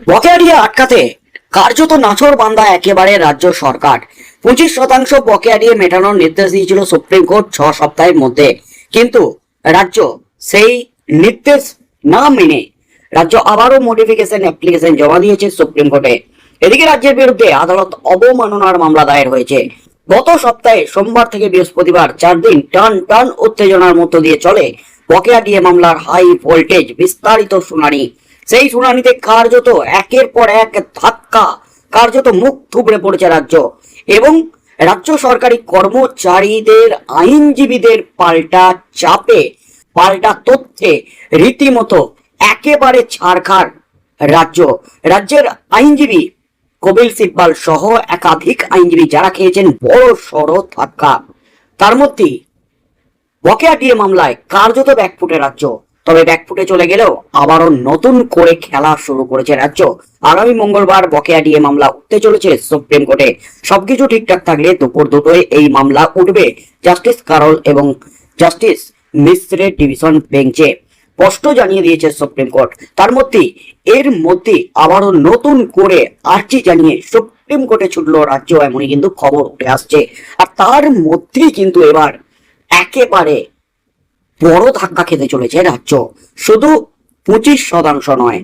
বকেয়া আটকাতে কার্যত নাছর বান্দা একেবারে রাজ্য সরকার। পঁচিশ শতাংশ বকেয়া দিয়ে মেটানোর নির্দেশ দিয়েছিল সুপ্রিম কোর্ট ছ সপ্তাহের মধ্যে। কিন্তু রাজ্য সেই নির্দেশ না মেনে রাজ্য আবারও মডিফিকেশন অ্যাপ্লিকেশন জমা দিয়েছে সুপ্রিম কোর্টে। এদিকে রাজ্যের বিরুদ্ধে আদালত অবমাননার মামলা দায়ের হয়েছে। গত সপ্তাহে সোমবার থেকে বৃহস্পতিবার চার দিন টান টান উত্তেজনার মধ্য দিয়ে চলে বকেয়া দিয়ে মামলার হাই ভোল্টেজ বিস্তারিত শুনানি। সেই শুনানিতে কার্যত একের পর এক ধাক্কা, কার্যত মুখ থুবড়ে পড়েছে রাজ্য এবং রাজ্য সরকারি কর্মচারীদের, আইনজীবীদের পাল্টা চাপে, পাল্টা তথ্যে রীতিমতো একেবারে ছাড়খাড় রাজ্য। রাজ্যের আইনজীবী কপিল সিব্বাল সহ একাধিক আইনজীবী যারা খেয়েছেন বড় সড় ধাক্কা। তার মধ্যেই বকেয়া দিয়ে মামলায় কার্যত ব্যাকফুটে রাজ্য। তবে ব্যাকফুটে চলে গেলেও আবারও নতুন করে খেলা শুরু করেছে রাজ্য। আগামী মঙ্গলবার বকেয়া দিয়ে মামলা উঠতে চলেছে সুপ্রিম কোর্টে। সবকিছু ঠিকঠাক থাকলে দুপুর দুটোয় এই মামলা উঠবে জাস্টিস কারল এবং জাস্টিস মিশ্রের ডিভিশন বেঞ্চে। স্পষ্ট জানিয়ে দিয়েছে সুপ্রিম কোর্ট। তার মধ্যে এর মধ্যে আবারও নতুন করে আর্জি জানিয়ে সুপ্রিম কোর্টে ছুটলো রাজ্য, এমনই কিন্তু খবর উঠে আসছে। আর তার মধ্যেই কিন্তু এবার একেবারে বড় ধাক্কা খেতে চলেছে রাজ্য। শুধু পঁচিশ শতাংশ নয়,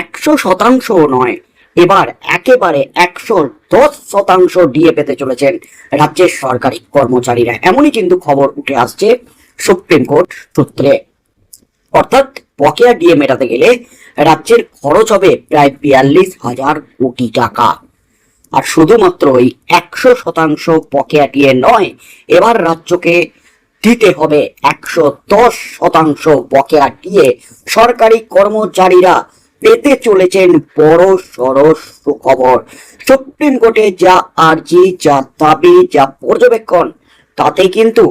একশো শতাংশ নয়, এবার একেবারে একশো দশ শতাংশ ডিএ পেতে চলেছেন রাজ্যের সরকারি কর্মচারীরা। এমনই কিন্তু খবর উঠে আসছে সুপ্রিম কোর্ট সূত্রে। অর্থাৎ বকেয়া ডিএ মেটাতে গেলে রাজ্যের খরচ হবে প্রায় বিয়াল্লিশ হাজার কোটি টাকা। আর শুধুমাত্র ওই একশো শতাংশ বকেয়া ডিএ নয়, এবার রাজ্যকে দিতে হবে একশো দশ শতাংশ বকেয়া দিয়ে সরকারি কর্মচারীরা পেতে চলেছেন বড় সড় সুখবর। সুপ্রিম কোর্টে যা আর্জি, যা দাবি, যা পর্যবেক্ষণ, তাতে কিন্তু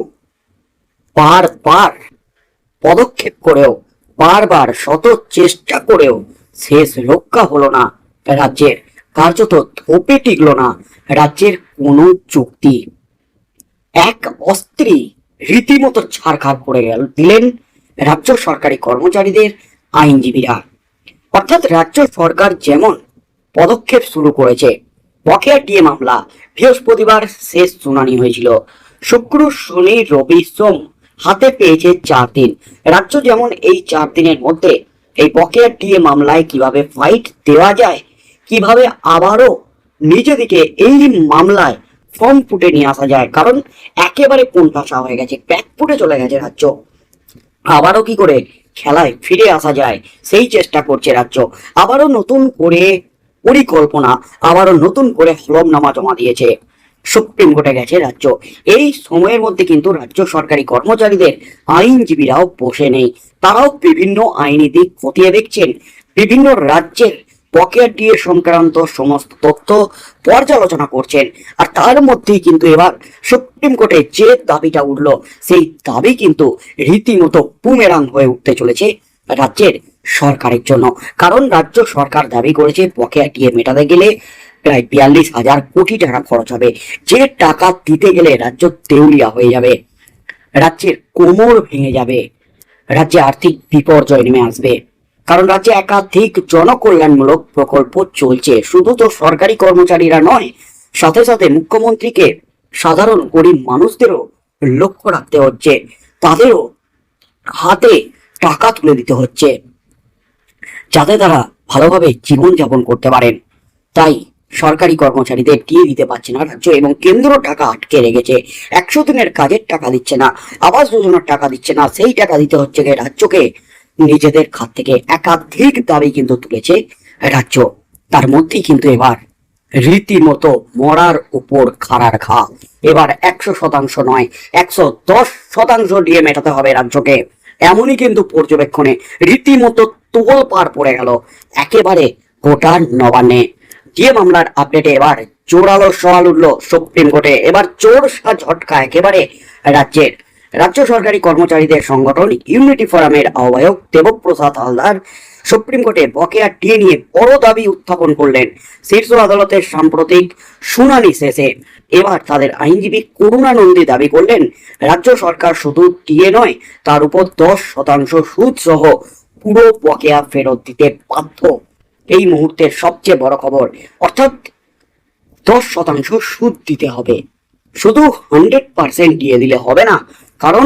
বারবার পদক্ষেপ করেও, বারবার শত চেষ্টা করেও শেষ রক্ষা হলো না রাজ্যের। কার্যত ধোপে টিকলো না রাজ্যের কোনো চুক্তি। এক অস্ত্রী রীতিমতো ছাড়খাড় করে গেল, দিলেন রাজ্য সরকারি কর্মচারীদের আইনজীবীরা। অর্থাৎ রাজ্য সরকার যেমন পদক্ষেপ শুরু করেছে, বকেয়া ডিএ মামলা, বৃহস্পতিবার শেষ শুনানি হয়েছিল। শুক্র, শনি, রবি, সোম হাতে পেয়েছে চার দিন। রাজ্য যেমন এই চার দিনের মধ্যে এই বকেয়া ডিএ মামলায় কীভাবে ফাইট দেওয়া যায়, কীভাবে আবারও নিজেদিকে এই মামলায় ফর্ম ফুটে নিয়ে আসা যায়। কারণ একেবারে কোণঠাসা হয়ে গেছে? প্যাক ফুটে চলে গেছে রাজ্য। আবারও কি করে? খেলায় ফিরে আসা যায়। সেই চেষ্টা করছে রাজ্য। আবারও নতুন করে পরিকল্পনা, আবারও নতুন করে হলফনামা জমা দিয়েছে। সুপ্রিম কোর্টে গেছে রাজ্য। এই সময়ের মধ্যে কিন্তু রাজ্য সরকারি কর্মচারীদের আইনজীবীরাও বসে নেই। তারাও বিভিন্ন আইনি দিক খতিয়ে দেখছেন। বিভিন্ন রাজ্যের বকেয়া ডিএ সংক্রান্ত সমস্ত তথ্য পর্যালোচনা করছেন। আর তার মধ্যেই কিন্তু এবার সুপ্রিম কোর্টে যে দাবিটা উঠল, সেই দাবি কিন্তু রীতিমতো বুমেরাং হয়ে উঠতে চলেছে রাজ্যের সরকারের জন্য। কারণ রাজ্য সরকার দাবি করেছে বকেয়া ডিএ মেটাতে গেলে প্রায় বিয়াল্লিশ হাজার কোটি টাকা খরচ হবে। যে টাকা দিতে গেলে রাজ্য দেউলিয়া হয়ে যাবে। রাজ্যের কোমর ভেঙে যাবে। রাজ্যে আর্থিক বিপর্যয় নেমে আসবে। কারণ রাজ্যে একাধিক জনকল্যাণমূলক প্রকল্প চলছে। শুধু তো সরকারি কর্মচারীরা নয়, সাথে সাথে মুখ্যমন্ত্রীকে সাধারণ গরিব মানুষদেরও লক্ষ্য রাখতে হচ্ছে। তাদেরও হাতে টাকা তুলে দিতে হচ্ছে, যাতে তারা ভালোভাবে জীবনযাপন করতে পারেন। তাই সরকারি কর্মচারীদের দিয়ে দিতে পারছে না রাজ্য এবং কেন্দ্র টাকা আটকে রেখেছে। একশো দিনের কাজের টাকা দিচ্ছে না, আবাস যোজনার টাকা দিচ্ছে না, সেই টাকা দিতে হচ্ছে রাজ্যকে নিজেদের খাত থেকে একাধিক দাবি কিন্তু তুলেছে রাজ্য। তার মধ্যেই কিন্তু এবার রীতিমতো মরার উপর খাড়ার ঘা এবার একশো শতাংশ নয়, একশো দশ শতাংশ দিয়ে মেটাতে হবে রাজ্যকে। এমনই কিন্তু পর্যবেক্ষণে রীতিমতো তোল পার পড়ে গেল একেবারে গোটা নবান্নে। দিয়ে মামলার আপডেটে এবার জোরালো সওয়াল উঠল সুপ্রিম কোর্টে। এবার চোর সা ঝটকা একেবারে রাজ্যের রাজ্য সরকারি কর্মচারীদের সংগঠন ইউনিটি ফোরামের আহ্বায়ক দেবপ্রসাদ হালদার সুপ্রিম কোর্টে বকেয়া টিয়ে নিয়ে বড় দাবি উত্থাপন করলেন। শীর্ষ আদালতের সাম্প্রতিক শুনানি শেষে এবার তাদের আইনজীবী করুণানন্দী দাবি করলেন, রাজ্য সরকার শুধু টিয়ে নয়, তার উপর দশ শতাংশ সুদ সহ পুরো বকেয়া ফেরত দিতে বাধ্য। এই মুহূর্তের সবচেয়ে বড় খবর, অর্থাৎ দশ শতাংশ সুদ দিতে হবে। শুধু হান্ড্রেড পার্সেন্ট দিয়ে দিলে হবে না কারণ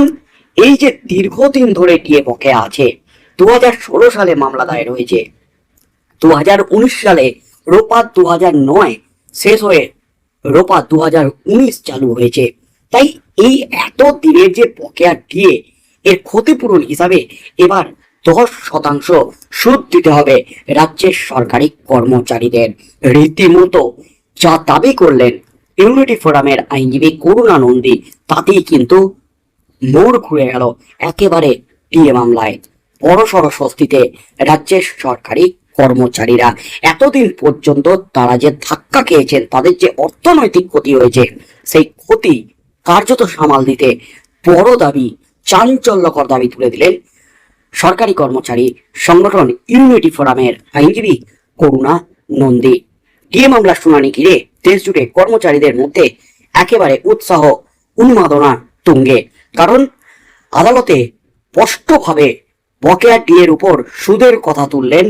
এই যে দীর্ঘদিন ধরে টিএ বকেয়া আছে দু হাজার ষোলো সালে মামলা দায়ের হয়েছে। দু হাজার উনিশ সালে রোপা দু নয় শেষ হয়ে রোপা দু হাজার উনিশ চালু হয়েছে। তাই এই এত দিনের যে বকেয়া দিয়ে এর ক্ষতিপূরণ হিসাবে এবার দশ শতাংশ সুদ দিতে হবে রাজ্যের সরকারি কর্মচারীদের। রীতিমতো যা দাবি করলেন ইউনিটি ফোরামের আইনজীবী করুণা নন্দী তাতেই কিন্তু মোড় ঘুরে গেল একেবারে টিএ মামলায়। বড় বড়সড় স্বস্তিতে রাজ্যের সরকারি কর্মচারীরা এতদিন পর্যন্ত তারা যে ধাক্কা খেয়েছেন, তাদের যে অর্থনৈতিক ক্ষতি হয়েছে, সেই ক্ষতি কার্যত সামাল দিতে বড় দাবি, চাঞ্চল্যকর দাবি তুলে দিলেন সরকারি কর্মচারী সংগঠন ইউনিটি ফোরামের আইনজীবী করুণা নন্দী। ডিএ মামলার শুনানি ঘিরে দেশ জুড়ে কর্মচারীদের মধ্যে একেবারে উৎসাহ, উন্মাদনা তুঙ্গে। কারণ আদালতে স্পষ্টভাবে বকেয়া ডিএর উপর সুদের কথা তুললেন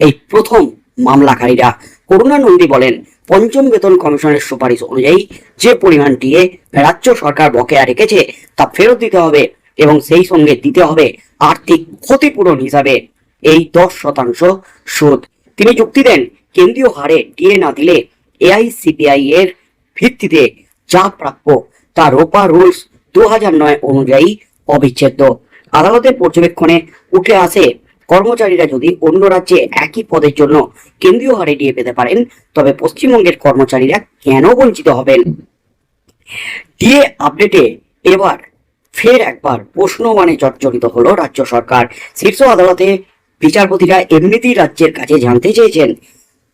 এই প্রথম মামলাকারীরা। করুণা নন্দী বলেন, পঞ্চম বেতন কমিশনের সুপারিশ অনুযায়ী যে পরিমাণ ডিএ রাজ্য সরকার বকেয়া রেখেছে তা ফেরত দিতে হবে এবং সেই সঙ্গে দিতে হবে আর্থিক ক্ষতিপূরণ হিসাবে এই দশ শতাংশ সুদ। তিনি যুক্তি দেন, কেন্দ্রীয় হারে ডিএ না দিলে এআইসিপিআই এর ভিত্তিতে যা প্রাপ্য তা রোপা রুলস দু হাজার নয় অনুযায়ী অবিচ্ছেদ্য। আদালতের পর্যবেক্ষণে উঠে আসে, কর্মচারীরা যদি অন্য রাজ্যে একই পদের জন্য কেন্দ্রীয় হারে ডিএ পেতে পারেন, তবে পশ্চিমবঙ্গের কর্মচারীরা কেন বঞ্চিত হবেন? ডিএ আপডেটে এবার ফের একবার প্রশ্ন মানে জর্জরিত হলো রাজ্য সরকার। শীর্ষ আদালতে বিচারপতিরা এমনিতেই রাজ্যের কাছে জানতে চেয়েছেন,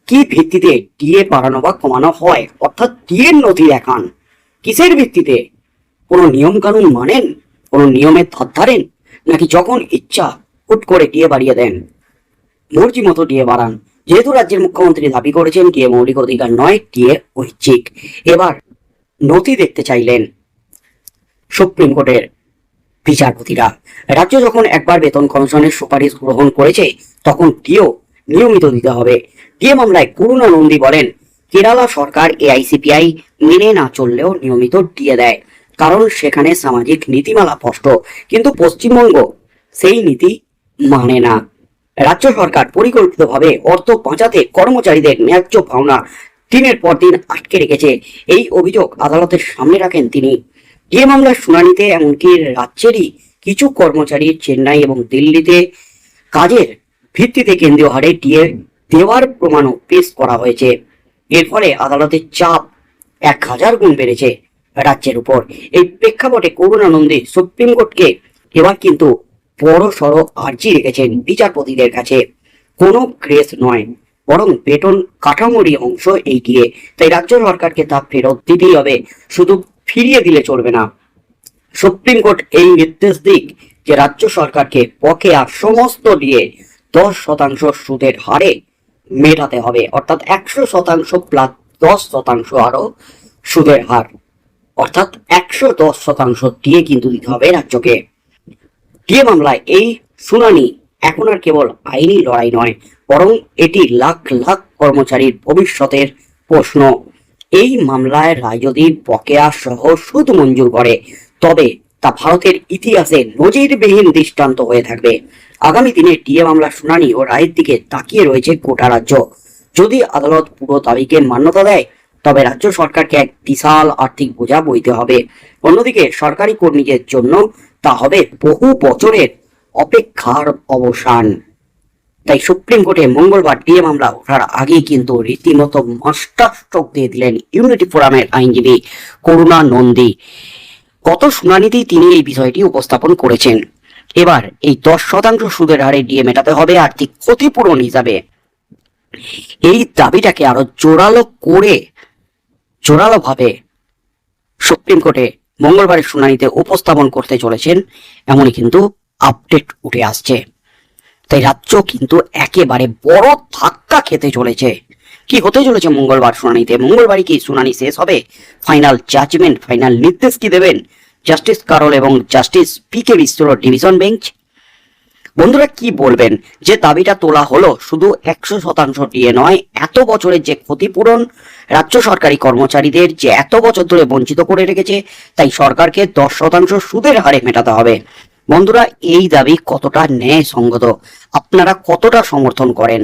কি ভিত্তিতে ডিএ বাড়ানো বা কমানো হয়? অর্থাৎ ডিএর নথি দেখান। কিসের ভিত্তিতে? কোনো নিয়ম কানুন মানেন? কোনো নিয়মের ধার ধারেন? নাকি যখন ইচ্ছা, হুট করে ডিএ বাড়িয়ে দেন? মর্জি মতো ডিএ বাড়ান। যেহেতু রাজ্যের মুখ্যমন্ত্রী দাবি করেছেন ডিএ মৌলিক অধিকার নয় ডিএ ঐচ্ছিক। এবার নথি দেখতে চাইলেন সুপ্রিম কোর্টের বিচারপতিরা। রাজ্য যখন একবার বেতন কমিশনের সুপারিশ গ্রহণ করেছে, তখন ডিও নিয়মিত দিতে হবে। ডিএ মামলায় করুণা নন্দী বলেন, কেরালা সরকার এআইসিপিআই মেনে না চললেও নিয়মিত ডিএ দেয়। কারণ সেখানে সামাজিক নীতিমালা স্পষ্ট, কিন্তু পশ্চিমবঙ্গ সেই নীতি মানে না। রাজ্য সরকার পরিকল্পিতভাবে অর্থ বাঁচাতে কর্মচারীদের ন্যায্য পাওনা দিনের পর দিন আটকে রেখেছে। এই অভিযোগ আদালতের সামনে রাখেন তিনি। যে মামলার শুনানিতে এমনকি রাজ্যেরই কিছু কর্মচারী চেন্নাই এবং দিল্লিতে কাজের ভিত্তিতে কেন্দ্রীয় হারে ডিএ দেওয়ার প্রমাণও পেশ করা হয়েছে। এর ফলে আদালতের চাপ এক হাজার গুণ বেড়েছে। রাজ্যের উপর। এই প্রেক্ষাপটে করুণানন্দে সুপ্রিম কোর্টকে এবার কিন্তু বড় সড়ো আর্জি রেখেছেন বিচারপতিদের কাছে। কোনো ক্রেস নয়, বরং বেতন কাঠামোরই অংশ এগিয়ে। তাই রাজ্য সরকারকে তা ফেরত দিতেই হবে, শুধু ফিরিয়ে দিলে চলবে না। সুপ্রিম কোর্ট এই নির্দেশ দিক যে রাজ্য সরকারকে বকেয়া সমস্ত দিয়ে দশ শতাংশ সুদের হারে মেটাতে হবে, অর্থাৎ একশো শতাংশ প্লাস দশ শতাংশ আরও সুদের হার। অর্থাৎ একশো দশ শতাংশ দিয়ে কিন্তু দিতে হবে রাজ্যকে। ডিএ মামলায় এই শুনানি এখন আর কেবল আইনি লড়াই নয়, বরং এটি লাখ লাখ কর্মচারীর ভবিষ্যতের প্রশ্ন। এই মামলায় রায় যদি বকেয়া সহ সুদ মঞ্জুর করে, তবে তা ভারতের ইতিহাসে নজিরবিহীন দৃষ্টান্ত হয়ে থাকবে। আগামী দিনে ডিএ মামলার শুনানি ও রায়ের দিকে তাকিয়ে রয়েছে গোটা রাজ্য। যদি আদালত পুরো দাবিকে মান্যতা দেয় তবে রাজ্য সরকারকে এক বিশাল আর্থিক বোঝা বইতে হবে। অন্যদিকে সরকারি কর্মীদের জন্য তা হবে বহু বছরের অপেক্ষার অবসান। তাই সুপ্রিম কোর্টে মঙ্গলবার ডিএ মামলা ওঠার আগেই কিন্তু রীতিমতো মাস্টার দিয়ে দিলেন ইউনিটি ফোরামের আইনজীবী করুণা নন্দী। গত শুনানিতেই তিনি এই বিষয়টি উপস্থাপন করেছেন। এবার এই দশ শতাংশ সুদের হারে ডিএ মেটাতে হবে আর্থিক ক্ষতিপূরণ হিসাবে। এই দাবিটাকে আরও জোরালো করে জোরালো ভাবে সুপ্রিম কোর্টে মঙ্গলবারের শুনানিতে উপস্থাপন করতে চলেছেন, এমনই কিন্তু আপডেট উঠে আসছে। তাই রাজ্য কিন্তু একেবারে বড় ধাক্কা খেতে চলেছে। কি হতে চলেছে মঙ্গলবার শুনানিতে? মঙ্গলবারই কি শুনানি শেষ হবে? ফাইনাল জাজমেন্ট ফাইনাল নির্দেশ কি দেবেন? জাস্টিস কারল এবং জাস্টিস পি কে বিশ্বর ডিভিশন বেঞ্চ বন্ধুরা কি বলবেন? যে দাবিটা তোলা হলো শুধু একশো শতাংশ দিয়ে নয়, এত বছরের যে ক্ষতিপূরণ রাজ্য সরকারি কর্মচারীদের যে এত বছর ধরে বঞ্চিত করে রেখেছে, তাই সরকারকে দশ শতাংশ সুদের হারে মেটাতে হবে। বন্ধুরা, এই দাবি কতটা ন্যায় সঙ্গত আপনারা কতটা সমর্থন করেন?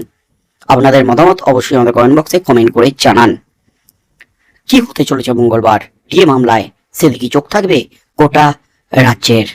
আপনাদের মতামত অবশ্যই আমাদের কমেন্ট বক্সে কমেন্ট করে জানান। কি হতে চলেছে মঙ্গলবার? ডিএ মামলায় সেদিকে চোখ থাকবে? গোটা রাজ্যের